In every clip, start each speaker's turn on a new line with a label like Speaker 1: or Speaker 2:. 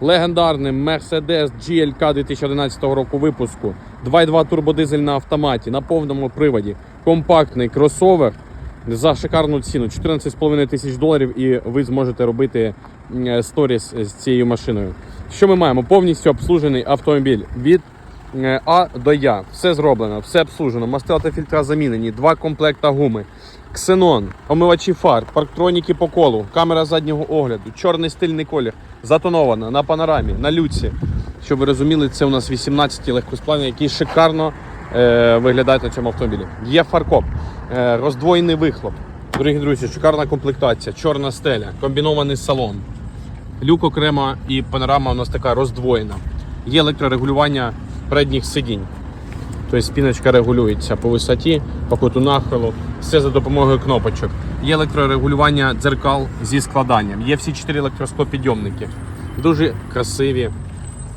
Speaker 1: Легендарний Mercedes GLK 2011 року випуску. 2.2 турбодизель на автоматі, на повному приводі. Компактний кросовер за шикарну ціну 14,5 тисяч доларів, і ви зможете робити сторіс з цією машиною. Що ми маємо? Повністю обслужений автомобіль від е, А до Я. Все зроблено, все обслужено. Мастила та фільтра замінені, два комплекта гуми. Ксенон, омивачі фар, парктроніки по колу, камера заднього огляду, чорний стильний колір, затонована на панорамі, на люці. Щоб ви розуміли, це у нас 18 легкосплавні, які шикарно е, виглядають на цьому автомобілі. Є фаркоп, е, роздвоєний вихлоп. Дорогі друзі, шикарна комплектація, чорна стеля, комбінований салон. Люк окремо і панорама у нас така роздвоєна. Є електрорегулювання передніх сидінь. Тобто спіночка регулюється по висоті, по куту нахилу, все за допомогою кнопочок. Є електрорегулювання дзеркал зі складанням. Є всі чотири електросклопідйомники. Дуже красиві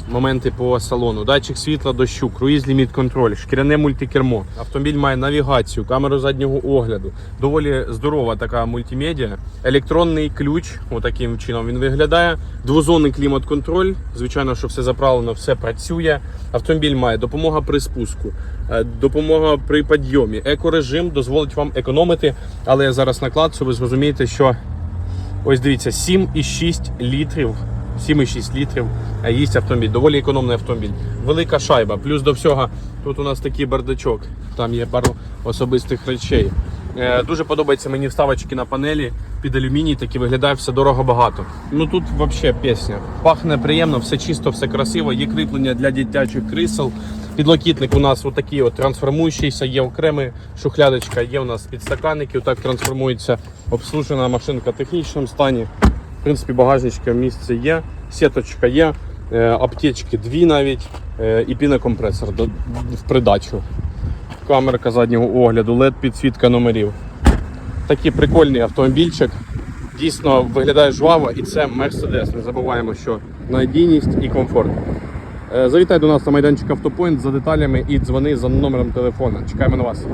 Speaker 1: моменти по салону. Датчик світла дощу, круїз ліміт контроль, шкіряне мультикермо. Автомобіль має навігацію, камеру заднього огляду. Доволі здорова така мультимедіа. Електронний ключ, отаким чином він виглядає. Двозонний клімат-контроль. Звичайно, що все заправлено, все працює. Автомобіль має допомога при спуску, е, допомога при підйомі. Екорежим дозволить вам економити. Але я зараз накладцю, ви зрозумієте, що Ось дивіться, 7,6 літрів. 7,6 літрів їсть автомобіль. Доволі економний автомобіль. Велика шайба. Плюс до всього, тут у нас такий бардачок. Там є пару особистих речей. Е, Дуже подобається мені вставочки на панелі під алюміній, такі виглядає все дорого багато. Ну тут взагалі пісня. Пахне приємно, все чисто, все красиво. Є кріплення для дитячих крісел. Підлокітник у нас отакий от трансформуючийся, є окрема шухлядочка, є у нас підстаканники, отак трансформується обслужена машинка в технічному стані. В принципі, багажничка місце є, сіточка є, е, аптечки дві навіть, е, і пінокомпресор в придачу. Камерка заднього огляду, LED підсвітка номерів. Такий прикольний автомобільчик. Дійсно виглядає жваво і це Mercedes. Не забуваємо, що надійність і комфорт. Е, Завітай до нас на майданчик Автопоінт за деталями і дзвони за номером телефона. Чекаємо на вас.